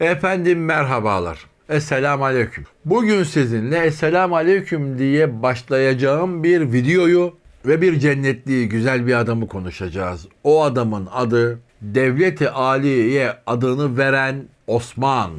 Efendim merhabalar. Esselamu Aleyküm. Bugün sizinle Esselamu Aleyküm diye başlayacağım bir videoyu ve bir cennetliği güzel bir adamı konuşacağız. O adamın adı Devleti Aliye adını veren Osman.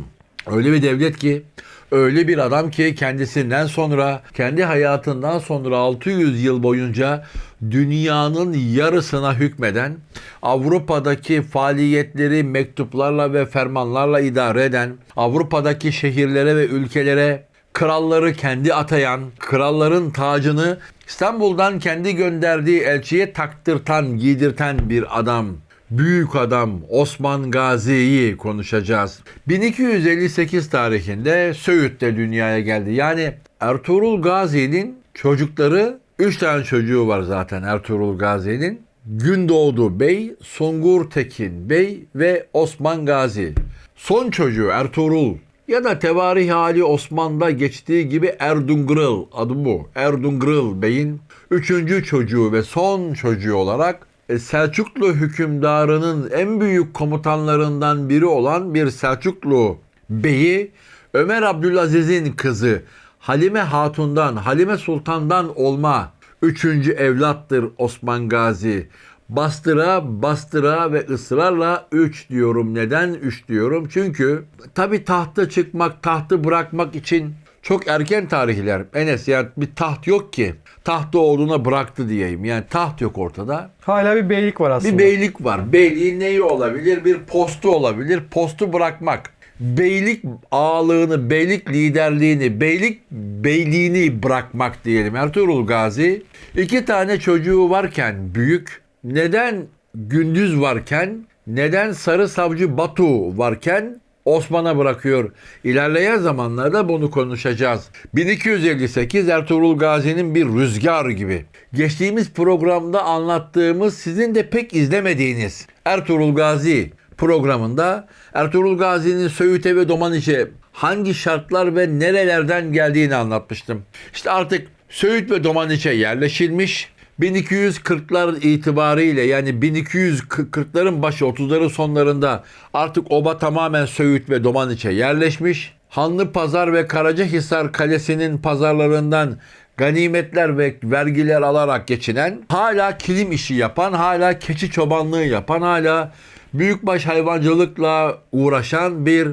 Öyle bir devlet ki öyle bir adam ki kendisinden sonra kendi hayatından sonra 600 yıl boyunca dünyanın yarısına hükmeden Avrupa'daki faaliyetleri mektuplarla ve fermanlarla idare eden Avrupa'daki şehirlere ve ülkelere kralları kendi atayan, kralların tacını İstanbul'dan kendi gönderdiği elçiye taktırtan, giydirten bir adam. Büyük adam Osman Gazi'yi konuşacağız. 1258 tarihinde Söğüt'te dünyaya geldi. Yani Ertuğrul Gazi'nin çocukları 3 tane çocuğu var zaten Ertuğrul Gazi'nin. Gündoğdu Bey, Sungur Tekin Bey ve Osman Gazi. Son çocuğu Ertuğrul ya da tevarih hali Osman'da geçtiği gibi Erdungırıl adı bu. Erdungırıl Bey'in üçüncü çocuğu ve son çocuğu olarak Selçuklu hükümdarının en büyük komutanlarından biri olan bir Selçuklu Bey'i Ömer Abdülaziz'in kızı Halime Hatun'dan, Halime Sultan'dan olma üçüncü evlattır Osman Gazi. Bastıra bastıra ve ısrarla 3 diyorum. Neden 3 diyorum? Çünkü tabi tahta çıkmak, tahtı bırakmak için çok erken tarihler. Enes yani bir taht yok ki. Tahtı oğluna bıraktı diyeyim. Yani taht yok ortada. Hala bir beylik var aslında. Bir beylik var. Beyliğin neyi olabilir? Bir postu olabilir. Postu bırakmak. Beylik ağalığını, beylik liderliğini, beylik beyliğini bırakmak diyelim. Ertuğrul Gazi iki tane çocuğu varken büyük, neden Gündüz varken, neden Sarı Savcı Batu varken Osman'a bırakıyor. İlerleyen zamanlarda bunu konuşacağız. 1258 Ertuğrul Gazi'nin bir rüzgar gibi. Geçtiğimiz programda anlattığımız sizin de pek izlemediğiniz Ertuğrul Gazi programında Ertuğrul Gazi'nin Söğüt'e ve Domaniç'e hangi şartlar ve nerelerden geldiğini anlatmıştım. İşte artık Söğüt ve Domaniç'e yerleşilmiş. 1240'lar itibariyle yani 1240'ların başı 30'ların sonlarında artık oba tamamen Söğüt ve Domaniç'e yerleşmiş. Hanlı Pazar ve Karacahisar Kalesi'nin pazarlarından ganimetler ve vergiler alarak geçinen, hala kilim işi yapan, hala keçi çobanlığı yapan, hala büyükbaş hayvancılıkla uğraşan bir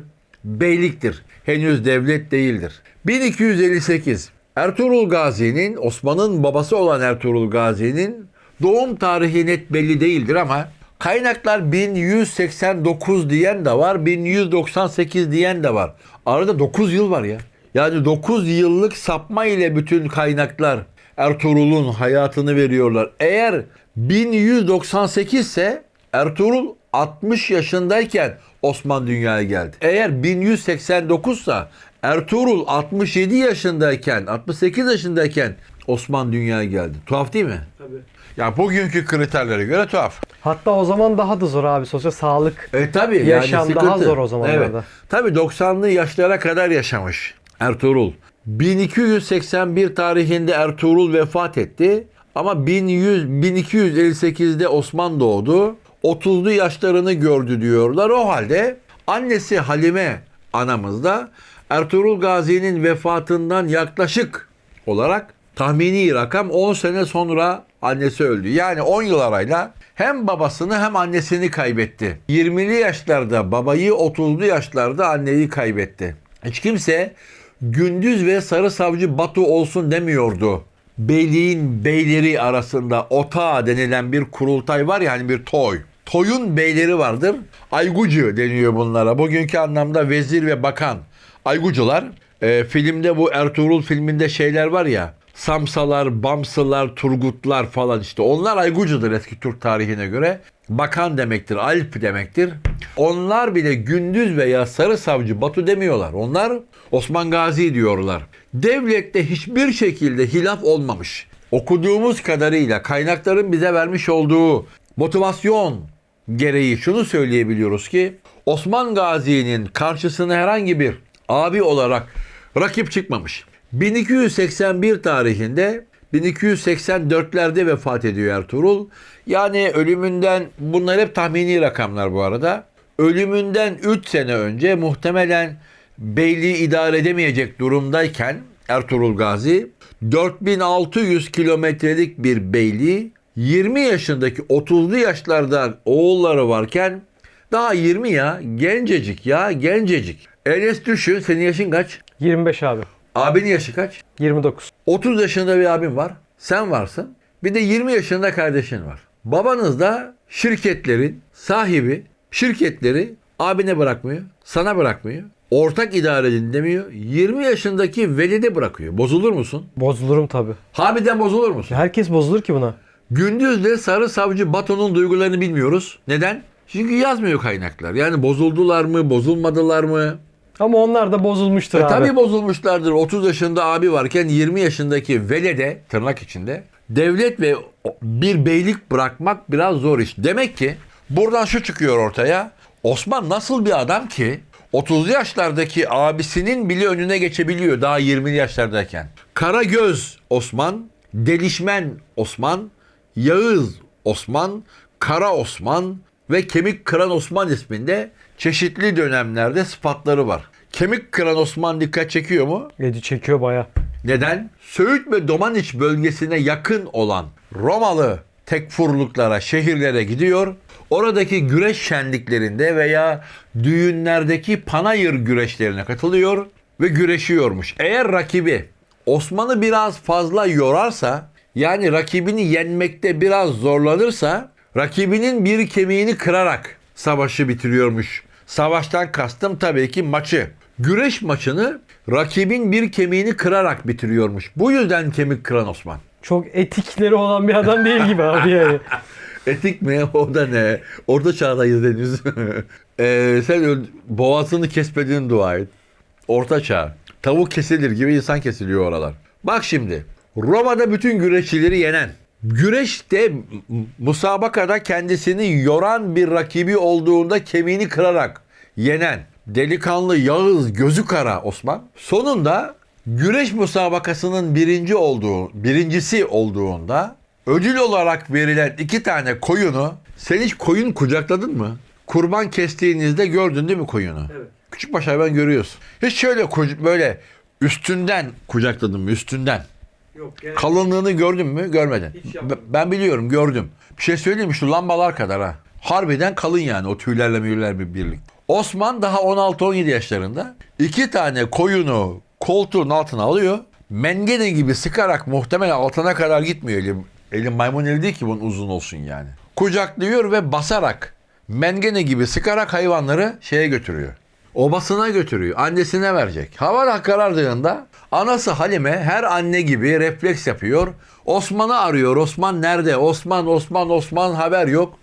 beyliktir. Henüz devlet değildir. 1258 Ertuğrul Gazi'nin, Osman'ın babası olan Ertuğrul Gazi'nin doğum tarihi net belli değildir ama kaynaklar 1189 diyen de var, 1198 diyen de var. Arada 9 yıl var ya. Yani 9 yıllık sapma ile bütün kaynaklar Ertuğrul'un hayatını veriyorlar. Eğer 1198 ise Ertuğrul 60 yaşındayken Osman dünyaya geldi. Eğer 1189 ise Ertuğrul 67 yaşındayken, 68 yaşındayken Osman dünyaya geldi. Tuhaf değil mi? Tabii. Ya bugünkü kriterlere göre tuhaf. Hatta o zaman daha da zor abi sosyal sağlık. E tabi Yaşam yani daha zor o zamanlarda. Evet. Tabi 90'lı yaşlara kadar yaşamış Ertuğrul. 1281 tarihinde Ertuğrul vefat etti. Ama 1100 1258'de Osman doğdu. 30'lu yaşlarını gördü diyorlar. O halde annesi Halime anamız da Ertuğrul Gazi'nin vefatından yaklaşık olarak tahmini rakam 10 sene sonra annesi öldü. Yani 10 yıl arayla hem babasını hem annesini kaybetti. 20'li yaşlarda babayı 30'lu yaşlarda anneyi kaybetti. Hiç kimse Gündüz ve Sarı Savcı Batu olsun demiyordu. Beyliğin beyleri arasında ota denilen bir kurultay var ya hani bir toy. Toyun beyleri vardır. Aygucu deniyor bunlara. Bugünkü anlamda vezir ve bakan. Aygucular. e, filmde bu Ertuğrul filminde şeyler var ya. Samsalar, Bamsılar, Turgutlar falan işte. Onlar Aygucudur eski Türk tarihine göre. Bakan demektir, Alp demektir. Onlar bile Gündüz veya Sarı Savcı Batu demiyorlar. Onlar Osman Gazi diyorlar. Devlette hiçbir şekilde hilaf olmamış. Okuduğumuz kadarıyla kaynakların bize vermiş olduğu motivasyon gereği şunu söyleyebiliyoruz ki Osman Gazi'nin karşısına herhangi bir abi olarak rakip çıkmamış. 1281 tarihinde 1284'lerde vefat ediyor Ertuğrul. Yani ölümünden bunlar hep tahmini rakamlar bu arada. ölümünden 3 sene önce muhtemelen beyliği idare edemeyecek durumdayken Ertuğrul Gazi 4600 kilometrelik bir beyliği 20 yaşındaki 30'lu yaşlarda oğulları varken daha 20 ya gencecik ya gencecik. Enes düşün senin yaşın kaç? 25 abi. Abinin yaşı kaç? 29. 30 yaşında bir abin var. Sen varsın. Bir de 20 yaşında kardeşin var. Babanız da şirketlerin sahibi. Şirketleri abine bırakmıyor. Sana bırakmıyor. Ortak idare edin demiyor. 20 yaşındaki velide bırakıyor. Bozulur musun? Bozulurum tabii. Harbiden bozulur musun? Herkes bozulur ki buna. Gündüzle Sarı Savcı Bato'nun duygularını bilmiyoruz. Neden? Çünkü yazmıyor kaynaklar. Yani bozuldular mı, bozulmadılar mı? Ama onlar da bozulmuştur E abi. tabii bozulmuşlardır. 30 yaşında abi varken 20 yaşındaki velede tırnak içinde devlet ve bir beylik bırakmak biraz zor iş. Demek ki buradan şu çıkıyor ortaya. Osman nasıl bir adam ki 30 yaşlardaki abisinin bile önüne geçebiliyor daha 20 yaşlardayken. Karagöz Osman, Delişmen Osman, Yağız Osman, Kara Osman ve Kemik Kıran Osman isminde çeşitli dönemlerde sıfatları var. Kemik Kıran Osman dikkat çekiyor mu? Edi çekiyor baya. Neden? Söğüt ve Domaniç bölgesine yakın olan Romalı tekfurluklara, şehirlere gidiyor. Oradaki güreş şenliklerinde veya düğünlerdeki panayır güreşlerine katılıyor ve güreşiyormuş. Eğer rakibi Osman'ı biraz fazla yorarsa, yani rakibini yenmekte biraz zorlanırsa, rakibinin bir kemiğini kırarak savaşı bitiriyormuş. Savaştan kastım tabii ki maçı. Güreş maçını rakibin bir kemiğini kırarak bitiriyormuş. Bu yüzden kemik kıran Osman. Çok etikleri olan bir adam değil gibi abi yani. Etik mi? O da ne? Orta çağdayız henüz. Ee, sen boğazını kesmediğin dua et. Orta çağ. Tavuk kesilir gibi insan kesiliyor oralar. Bak şimdi. Roma'da bütün güreşçileri yenen, güreşte musabakada kendisini yoran bir rakibi olduğunda kemiğini kırarak yenen delikanlı Yağız gözü kara Osman sonunda güreş musabakasının birinci olduğu, birincisi olduğunda ödül olarak verilen iki tane koyunu sen hiç koyun kucakladın mı? Kurban kestiğinizde gördün değil mi koyunu? Evet. Küçük baş hayvan görüyorsun. Hiç şöyle böyle üstünden kucakladın mı üstünden? Yok Kalınlığını gördün mü? Görmedin. Hiç yapmadım. B- Ben biliyorum, gördüm. Bir şey söyleyeyim mi? Şu lambalar kadar ha. Harbiden kalın yani o tüylerle müyürler bir birlik. Osman daha 16-17 yaşlarında iki tane koyunu koltuğun altına alıyor. Mengene gibi sıkarak muhtemelen altına kadar gitmiyor elim. Elim maymun eli değil ki bunun uzun olsun yani. Kucaklıyor ve basarak mengene gibi sıkarak hayvanları şeye götürüyor. Obasına götürüyor. Annesine verecek. Hava da karardığında anası Halime her anne gibi refleks yapıyor. Osman'ı arıyor. Osman nerede? Osman, Osman, Osman haber yok.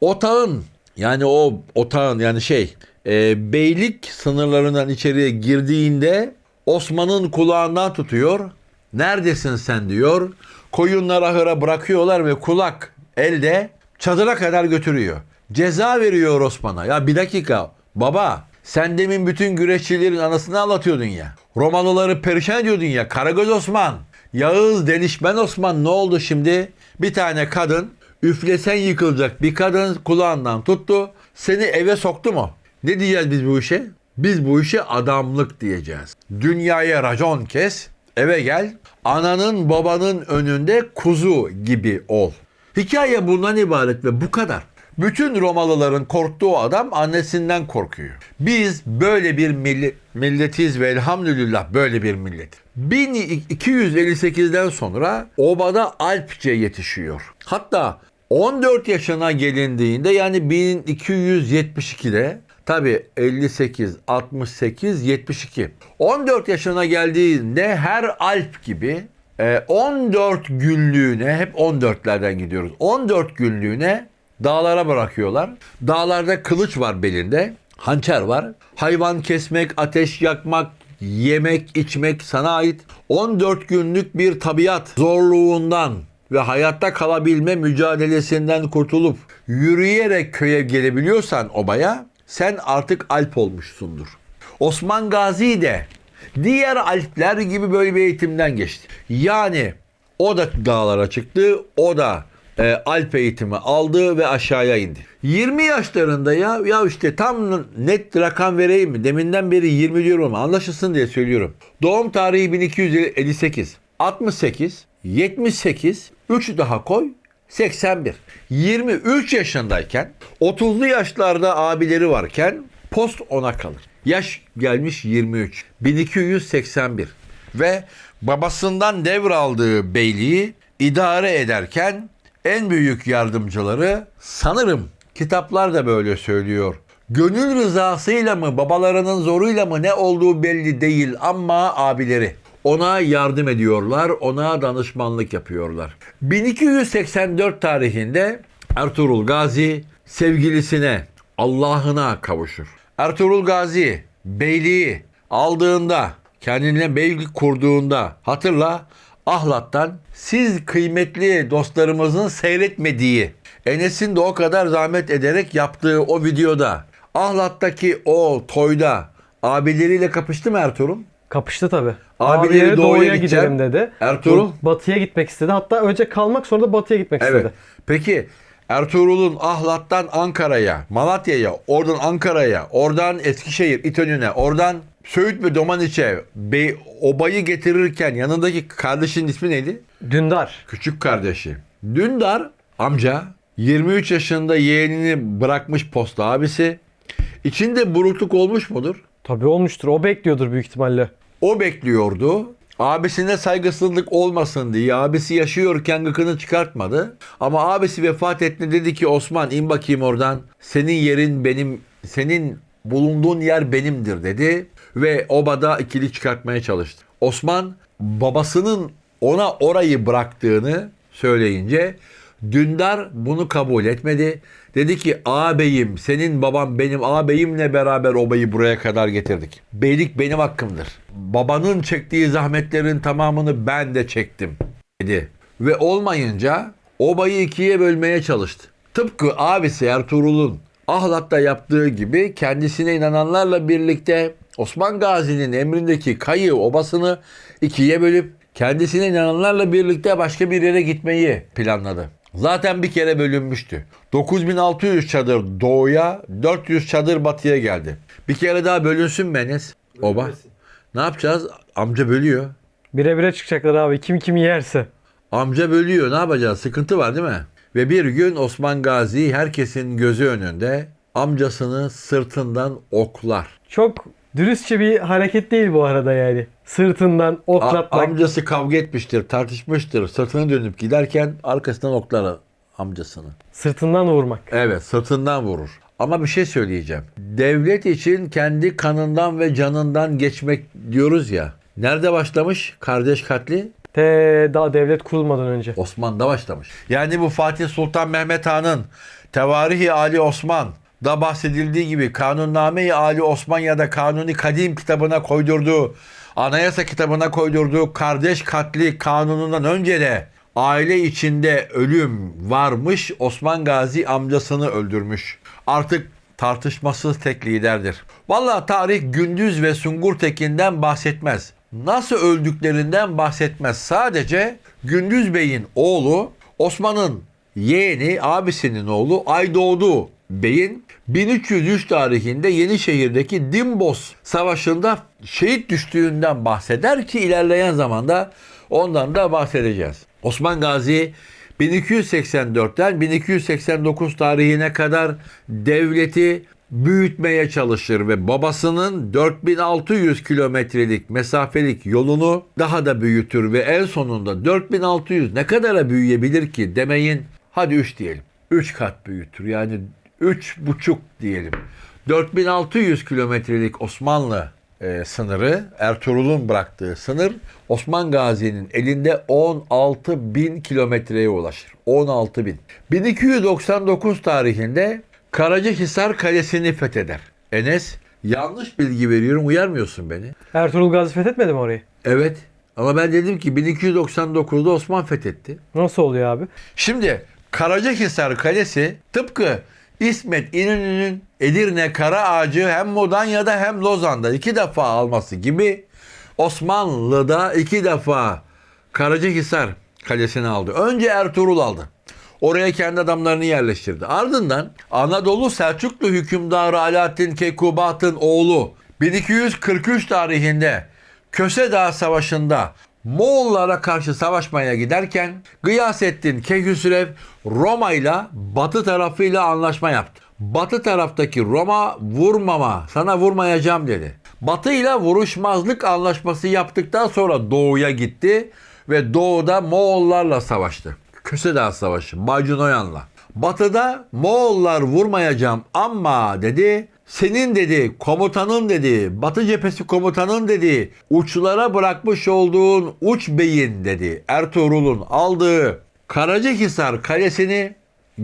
Otağın yani o otağın yani şey e, beylik sınırlarından içeriye girdiğinde Osman'ın kulağından tutuyor. Neredesin sen diyor. Koyunları ahıra bırakıyorlar ve kulak elde çadıra kadar götürüyor. Ceza veriyor Osman'a. Ya bir dakika baba sen demin bütün güreşçilerin anasını anlatıyordun ya. Romalıları perişan ediyordun ya. Karagöz Osman, Yağız Delişmen Osman ne oldu şimdi? Bir tane kadın üflesen yıkılacak bir kadın kulağından tuttu. Seni eve soktu mu? Ne diyeceğiz biz bu işe? Biz bu işe adamlık diyeceğiz. Dünyaya racon kes, eve gel. Ananın babanın önünde kuzu gibi ol. Hikaye bundan ibaret ve bu kadar. Bütün Romalıların korktuğu adam annesinden korkuyor. Biz böyle bir millet, milletiz ve elhamdülillah böyle bir millet. 1258'den sonra obada Alpçe yetişiyor. Hatta 14 yaşına gelindiğinde yani 1272'de tabi 58, 68, 72. 14 yaşına geldiğinde her Alp gibi e, 14 günlüğüne hep 14'lerden gidiyoruz. 14 günlüğüne dağlara bırakıyorlar. Dağlarda kılıç var belinde. Hançer var. Hayvan kesmek, ateş yakmak, yemek, içmek sana ait. 14 günlük bir tabiat zorluğundan ve hayatta kalabilme mücadelesinden kurtulup yürüyerek köye gelebiliyorsan obaya sen artık Alp olmuşsundur. Osman Gazi de diğer Alpler gibi böyle bir eğitimden geçti. Yani o da dağlara çıktı, o da e, alp eğitimi aldı ve aşağıya indi. 20 yaşlarında ya ya işte tam net rakam vereyim mi? Deminden beri 20 diyorum anlaşılsın diye söylüyorum. Doğum tarihi 1258. 68, 78, 3 daha koy 81. 23 yaşındayken 30'lu yaşlarda abileri varken post ona kalır. Yaş gelmiş 23. 1281 ve babasından devraldığı beyliği idare ederken en büyük yardımcıları sanırım kitaplar da böyle söylüyor. Gönül rızasıyla mı babalarının zoruyla mı ne olduğu belli değil ama abileri ona yardım ediyorlar, ona danışmanlık yapıyorlar. 1284 tarihinde Ertuğrul Gazi sevgilisine, Allah'ına kavuşur. Ertuğrul Gazi beyliği aldığında, kendine beylik kurduğunda hatırla Ahlat'tan siz kıymetli dostlarımızın seyretmediği Enes'in de o kadar zahmet ederek yaptığı o videoda Ahlat'taki o toyda abileriyle kapıştı mı Ertuğrul? Kapıştı tabi. Abileri Abileri doğuya doğuya, gideceğim. gidelim dedi. Ertuğrul? Batıya gitmek istedi. Hatta önce kalmak sonra da batıya gitmek Evet. istedi. Peki Ertuğrul'un Ahlat'tan Ankara'ya, Malatya'ya, oradan Ankara'ya, oradan Eskişehir, İtönü'ne, oradan Söğüt ve Domaniç'e Bey, obayı getirirken yanındaki kardeşinin ismi neydi? Dündar. Küçük kardeşi. Dündar amca 23 yaşında yeğenini bırakmış posta abisi. İçinde burukluk olmuş mudur? Tabii olmuştur. O bekliyordur büyük ihtimalle. O bekliyordu. Abisine saygısızlık olmasın diye abisi yaşıyorken gıkını çıkartmadı. Ama abisi vefat etti dedi ki Osman in bakayım oradan. Senin yerin benim, senin bulunduğun yer benimdir dedi. Ve obada ikili çıkartmaya çalıştı. Osman babasının ona orayı bıraktığını söyleyince Dündar bunu kabul etmedi. Dedi ki ağabeyim senin babam benim ağabeyimle beraber obayı buraya kadar getirdik. Beylik benim hakkımdır. Babanın çektiği zahmetlerin tamamını ben de çektim dedi. Ve olmayınca obayı ikiye bölmeye çalıştı. Tıpkı abisi Ertuğrul'un Ahlat'ta yaptığı gibi kendisine inananlarla birlikte Osman Gazi'nin emrindeki Kayı obasını ikiye bölüp kendisine inananlarla birlikte başka bir yere gitmeyi planladı. Zaten bir kere bölünmüştü. 9600 çadır doğuya, 400 çadır batıya geldi. Bir kere daha bölünsün mü Enes? Oba. Ne yapacağız? Amca bölüyor. Bire bire çıkacaklar abi. Kim kimi yerse. Amca bölüyor. Ne yapacağız? Sıkıntı var değil mi? Ve bir gün Osman Gazi herkesin gözü önünde amcasını sırtından oklar. Çok dürüstçe bir hareket değil bu arada yani. Sırtından oklatmak. amcası kavga etmiştir, tartışmıştır. Sırtını dönüp giderken arkasından oklar amcasını. Sırtından vurmak. Evet sırtından vurur. Ama bir şey söyleyeceğim. Devlet için kendi kanından ve canından geçmek diyoruz ya. Nerede başlamış kardeş katli? Te daha devlet kurulmadan önce. Osman'da başlamış. Yani bu Fatih Sultan Mehmet Han'ın Tevarihi Ali Osman da bahsedildiği gibi Kanunname-i Ali Osman ya da Kanuni Kadim kitabına koydurduğu, anayasa kitabına koydurduğu kardeş katli kanunundan önce de aile içinde ölüm varmış. Osman Gazi amcasını öldürmüş. Artık tartışmasız tek liderdir. Valla tarih Gündüz ve Sungur Tekin'den bahsetmez. Nasıl öldüklerinden bahsetmez. Sadece Gündüz Bey'in oğlu Osman'ın yeğeni abisinin oğlu Aydoğdu Bey'in 1303 tarihinde Yenişehir'deki Dimbos Savaşı'nda şehit düştüğünden bahseder ki ilerleyen zamanda ondan da bahsedeceğiz. Osman Gazi 1284'ten 1289 tarihine kadar devleti büyütmeye çalışır ve babasının 4600 kilometrelik mesafelik yolunu daha da büyütür ve en sonunda 4600 ne kadara büyüyebilir ki demeyin hadi 3 diyelim. 3 kat büyütür yani 3,5 diyelim. 4600 kilometrelik Osmanlı e, sınırı Ertuğrul'un bıraktığı sınır Osman Gazi'nin elinde 16 bin kilometreye ulaşır. 16 bin. 1299 tarihinde Karacahisar Kalesi'ni fetheder. Enes yanlış bilgi veriyorum uyarmıyorsun beni. Ertuğrul Gazi fethetmedi mi orayı? Evet ama ben dedim ki 1299'da Osman fethetti. Nasıl oluyor abi? Şimdi Karacahisar Kalesi tıpkı İsmet İnönü'nün Edirne Kara Ağacı hem Mudanya'da hem Lozan'da iki defa alması gibi Osmanlı'da iki defa Karacahisar Kalesi'ni aldı. Önce Ertuğrul aldı. Oraya kendi adamlarını yerleştirdi. Ardından Anadolu Selçuklu hükümdarı Alaaddin Keykubat'ın oğlu 1243 tarihinde Köse Dağı Savaşı'nda Moğollara karşı savaşmaya giderken Gıyasettin Keyhüsrev Roma ile batı tarafıyla anlaşma yaptı. Batı taraftaki Roma vurmama sana vurmayacağım dedi. Batı ile vuruşmazlık anlaşması yaptıktan sonra doğuya gitti ve doğuda Moğollarla savaştı. Köse Dağı Savaşı Baycunoyan'la. Batıda Moğollar vurmayacağım ama dedi senin dedi komutanın dedi Batı cephesi komutanın dedi uçlara bırakmış olduğun uç beyin dedi Ertuğrul'un aldığı Karacahisar kalesini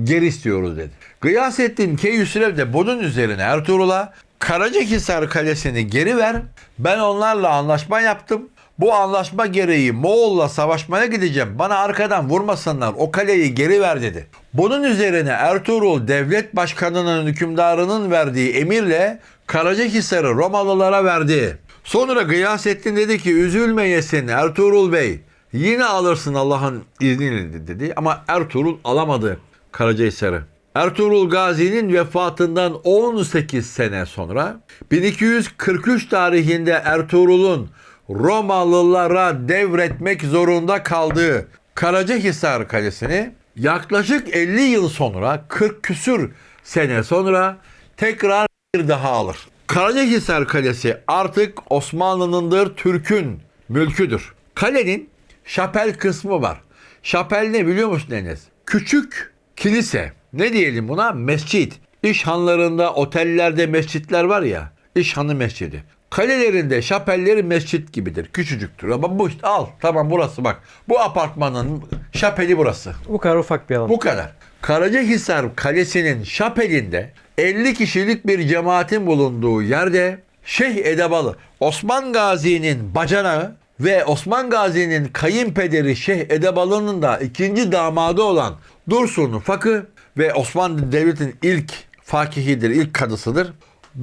geri istiyoruz dedi. Gıyasettin Keyhüsrev de bunun üzerine Ertuğrul'a Karacahisar kalesini geri ver. Ben onlarla anlaşma yaptım. Bu anlaşma gereği Moğol'la savaşmaya gideceğim. Bana arkadan vurmasınlar. O kaleyi geri ver dedi. Bunun üzerine Ertuğrul devlet başkanının hükümdarının verdiği emirle Karacahisar'ı Romalılara verdi. Sonra Gıyasettin dedi ki üzülmeyesin Ertuğrul Bey. Yine alırsın Allah'ın izniyle dedi. Ama Ertuğrul alamadı Karacahisar'ı. Ertuğrul Gazi'nin vefatından 18 sene sonra 1243 tarihinde Ertuğrul'un Romalılara devretmek zorunda kaldığı Karacahisar Kalesi'ni yaklaşık 50 yıl sonra 40 küsür sene sonra tekrar bir daha alır. Karacahisar Kalesi artık Osmanlı'nındır, Türk'ün mülküdür. Kalenin şapel kısmı var. Şapel ne biliyor musun Enes? Küçük kilise. Ne diyelim buna? Mescit. İş hanlarında, otellerde mescitler var ya. İş hanı mescidi. Kalelerinde şapelleri mescit gibidir. Küçücüktür. Ama bu işte al. Tamam burası bak. Bu apartmanın şapeli burası. Bu kadar ufak bir alan. Bu kadar. Karacahisar Kalesi'nin şapelinde 50 kişilik bir cemaatin bulunduğu yerde Şeyh Edebalı, Osman Gazi'nin bacanağı ve Osman Gazi'nin kayınpederi Şeyh Edebalı'nın da ikinci damadı olan Dursun Fakı ve Osmanlı Devleti'nin ilk fakihidir, ilk kadısıdır.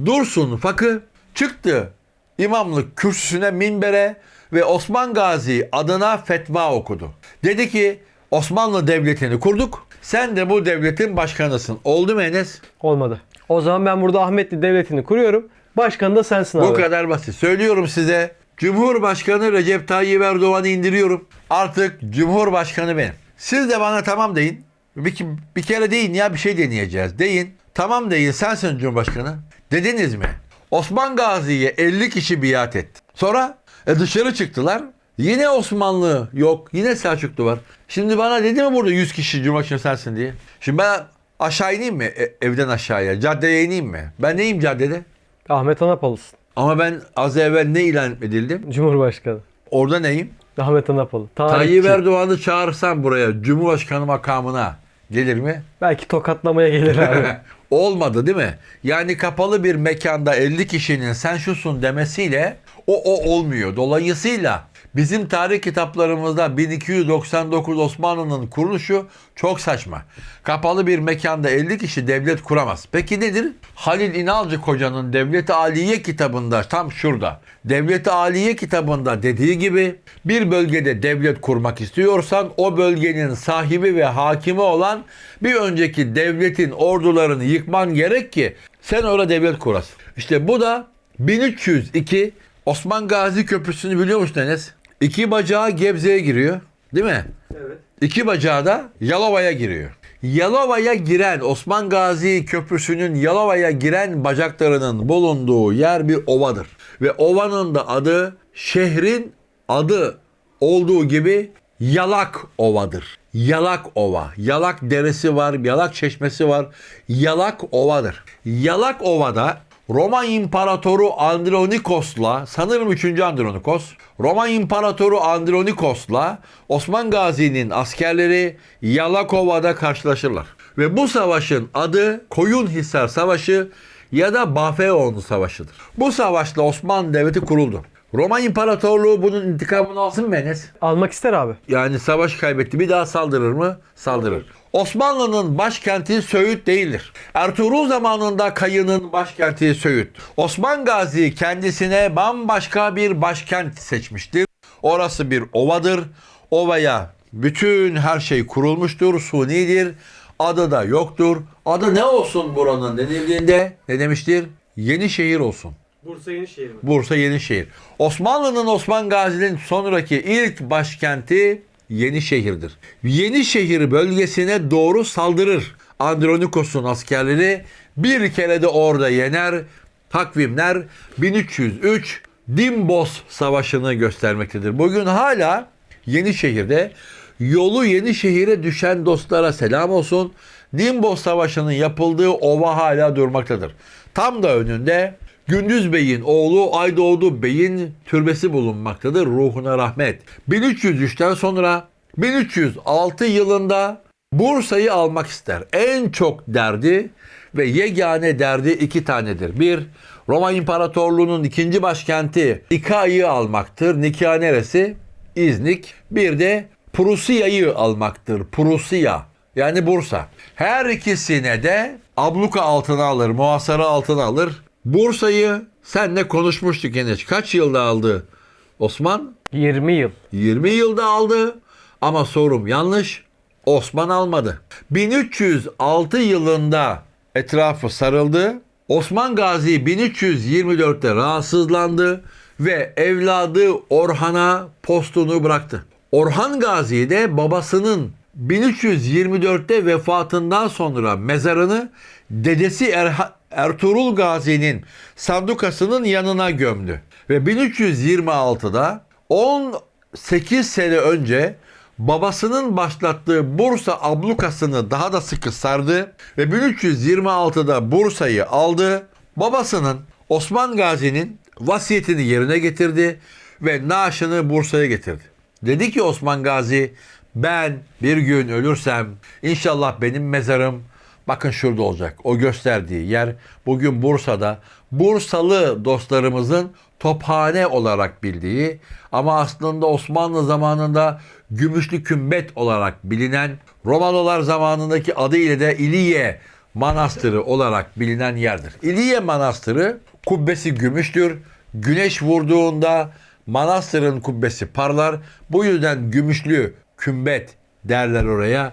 Dursun Fakı çıktı imamlık kürsüsüne minbere ve Osman Gazi adına fetva okudu. Dedi ki Osmanlı Devleti'ni kurduk. Sen de bu devletin başkanısın. Oldu mu Enes? Olmadı. O zaman ben burada Ahmetli Devleti'ni kuruyorum. Başkanı da sensin abi. Bu kadar basit. Söylüyorum size. Cumhurbaşkanı Recep Tayyip Erdoğan'ı indiriyorum. Artık Cumhurbaşkanı benim. Siz de bana tamam deyin. Bir, bir kere deyin ya bir şey deneyeceğiz. Deyin. Tamam deyin sensin Cumhurbaşkanı. Dediniz mi? Osman Gazi'ye 50 kişi biat etti. Sonra e, dışarı çıktılar. Yine Osmanlı yok. Yine Selçuklu var. Şimdi bana dedi mi burada 100 kişi Cumhurbaşkanı sensin diye. Şimdi ben aşağı ineyim mi? E, evden aşağıya. Caddeye ineyim mi? Ben neyim caddede? Ahmet Anapolus. Ama ben az evvel ne ilan edildim? Cumhurbaşkanı. Orada neyim? Ahmet Anapalı. Tarihçi. Tayyip Erdoğan'ı çağırsam buraya Cumhurbaşkanı makamına gelir mi? Belki tokatlamaya gelir abi. Olmadı değil mi? Yani kapalı bir mekanda 50 kişinin sen şusun demesiyle o o olmuyor. Dolayısıyla bizim tarih kitaplarımızda 1299 Osmanlı'nın kuruluşu çok saçma. Kapalı bir mekanda 50 kişi devlet kuramaz. Peki nedir? Halil İnalcı Koca'nın Devlet-i Aliye kitabında tam şurada. Devlet-i Aliye kitabında dediği gibi bir bölgede devlet kurmak istiyorsan o bölgenin sahibi ve hakimi olan bir önceki devletin ordularını yıkman gerek ki sen orada devlet kurasın. İşte bu da 1302 Osman Gazi Köprüsü'nü biliyor musun Enes? İki bacağı Gebze'ye giriyor. Değil mi? evet. İki bacağı da Yalova'ya giriyor. Yalova'ya giren Osman Gazi Köprüsü'nün Yalova'ya giren bacaklarının bulunduğu yer bir ovadır. Ve ovanın da adı şehrin adı olduğu gibi Yalak Ova'dır. Yalak Ova. Yalak deresi var, Yalak çeşmesi var. Yalak Ova'dır. Yalak Ova'da Roma İmparatoru Andronikos'la sanırım 3. Andronikos Roma İmparatoru Andronikos'la Osman Gazi'nin askerleri Yalakova'da karşılaşırlar. Ve bu savaşın adı Koyunhisar Savaşı ya da Bafeon Savaşı'dır. Bu savaşla Osmanlı Devleti kuruldu. Roma İmparatorluğu bunun intikamını alsın mı Enes? Almak ister abi. Yani savaş kaybetti. Bir daha saldırır mı? Saldırır. Osmanlı'nın başkenti Söğüt değildir. Ertuğrul zamanında Kayı'nın başkenti Söğüt. Osman Gazi kendisine bambaşka bir başkent seçmiştir. Orası bir ovadır. Ovaya Bütün her şey kurulmuştur, sunidir. Adı da yoktur. Adı ne olsun buranın denildiğinde ne demiştir? Yenişehir olsun. Bursa Yenişehir mi? Bursa Yenişehir. Osmanlı'nın Osman Gazi'nin sonraki ilk başkenti Yenişehir'dir. Yenişehir bölgesine doğru saldırır. Andronikos'un askerleri bir kere de orada yener. Takvimler 1303 Dimbos Savaşı'nı göstermektedir. Bugün hala Yenişehir'de yolu Yenişehir'e düşen dostlara selam olsun. Dimbos Savaşı'nın yapıldığı ova hala durmaktadır. Tam da önünde Gündüz Bey'in oğlu Aydoğdu Bey'in türbesi bulunmaktadır. Ruhuna rahmet. 1303'ten sonra 1306 yılında Bursa'yı almak ister. En çok derdi ve yegane derdi iki tanedir. Bir, Roma İmparatorluğu'nun ikinci başkenti Nika'yı almaktır. Nika neresi? İznik. Bir de Prusya'yı almaktır. Prusya yani Bursa. Her ikisine de abluka altına alır, muhasara altına alır. Bursa'yı senle konuşmuştuk Enes. Kaç yılda aldı Osman? 20 yıl. 20 yılda aldı ama sorum yanlış. Osman almadı. 1306 yılında etrafı sarıldı. Osman Gazi 1324'te rahatsızlandı ve evladı Orhan'a postunu bıraktı. Orhan Gazi de babasının 1324'te vefatından sonra mezarını dedesi Erha- Ertuğrul Gazi'nin sandukasının yanına gömdü. Ve 1326'da 18 sene önce babasının başlattığı Bursa ablukasını daha da sıkı sardı ve 1326'da Bursa'yı aldı. Babasının Osman Gazi'nin vasiyetini yerine getirdi ve naaşını Bursa'ya getirdi. Dedi ki Osman Gazi ben bir gün ölürsem inşallah benim mezarım bakın şurada olacak. O gösterdiği yer bugün Bursa'da Bursalı dostlarımızın tophane olarak bildiği ama aslında Osmanlı zamanında Gümüşlü Kümbet olarak bilinen Romalılar zamanındaki adıyla da İliye Manastırı olarak bilinen yerdir. İliye Manastırı kubbesi gümüştür. Güneş vurduğunda manastırın kubbesi parlar. Bu yüzden gümüşlü kümbet derler oraya.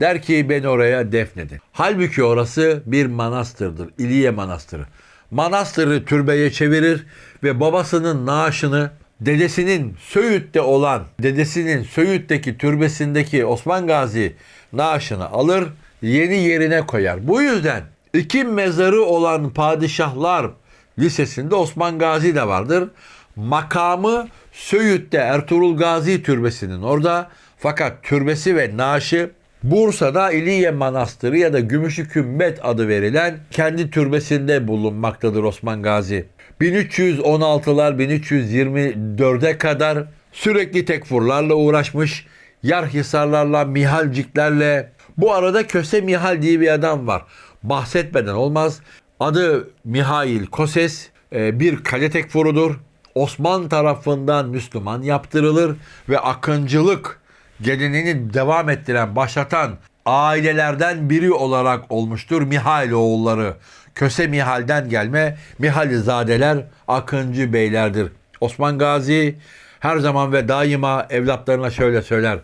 Der ki beni oraya defnedin. Halbuki orası bir manastırdır. İliye Manastırı. Manastırı türbeye çevirir ve babasının naaşını dedesinin Söğüt'te olan, dedesinin Söğüt'teki türbesindeki Osman Gazi naaşını alır, yeni yerine koyar. Bu yüzden iki mezarı olan padişahlar lisesinde Osman Gazi de vardır. Makamı Söğüt'te Ertuğrul Gazi Türbesi'nin orada fakat türbesi ve naaşı Bursa'da İliye Manastırı ya da Gümüşlü Kümbet adı verilen kendi türbesinde bulunmaktadır Osman Gazi. 1316'lar 1324'e kadar sürekli tekfurlarla uğraşmış, Yarhisarlarla, Mihalciklerle. Bu arada Köse Mihal diye bir adam var. Bahsetmeden olmaz. Adı Mihail Koses. e, Bir kale tekfurudur. Osman tarafından Müslüman yaptırılır ve akıncılık geleneğini devam ettiren, başlatan ailelerden biri olarak olmuştur Mihail oğulları. Köse Mihal'den gelme Mihalizadeler Akıncı beylerdir. Osman Gazi her zaman ve daima evlatlarına şöyle söyler.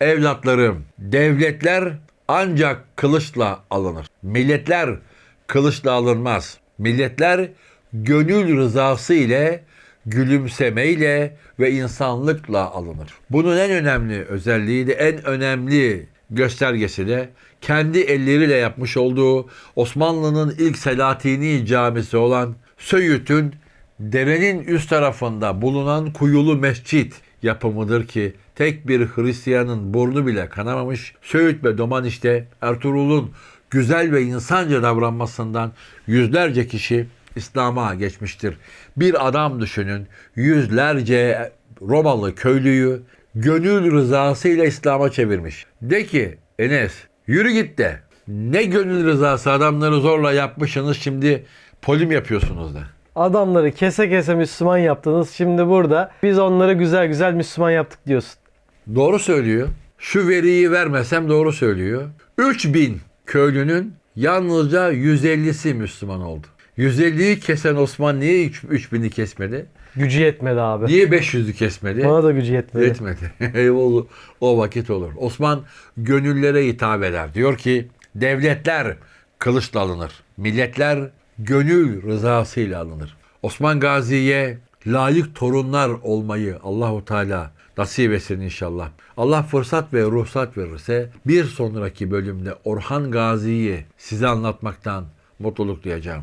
Evlatlarım, devletler ancak kılıçla alınır. Milletler kılıçla alınmaz. Milletler gönül rızası ile gülümsemeyle ve insanlıkla alınır. Bunun en önemli özelliği de en önemli göstergesi de kendi elleriyle yapmış olduğu Osmanlı'nın ilk Selatini camisi olan Söğüt'ün derenin üst tarafında bulunan kuyulu mescit yapımıdır ki tek bir Hristiyanın burnu bile kanamamış. Söğüt ve Domaniş'te Ertuğrul'un güzel ve insanca davranmasından yüzlerce kişi İslam'a geçmiştir. Bir adam düşünün yüzlerce Romalı köylüyü gönül rızasıyla İslam'a çevirmiş. De ki Enes yürü git de ne gönül rızası adamları zorla yapmışsınız şimdi polim yapıyorsunuz da. Adamları kese kese Müslüman yaptınız. Şimdi burada biz onları güzel güzel Müslüman yaptık diyorsun. Doğru söylüyor. Şu veriyi vermesem doğru söylüyor. 3000 köylünün yalnızca 150'si Müslüman oldu. 150'yi kesen Osman niye 3000'i kesmedi? Gücü yetmedi abi. Niye 500'ü kesmedi? Bana da gücü yetmedi. Yetmedi. Eyvallah. o vakit olur. Osman gönüllere hitap eder. Diyor ki devletler kılıçla alınır. Milletler gönül rızasıyla alınır. Osman Gazi'ye layık torunlar olmayı Allahu Teala nasip etsin inşallah. Allah fırsat ve ruhsat verirse bir sonraki bölümde Orhan Gazi'yi size anlatmaktan mutluluk duyacağım.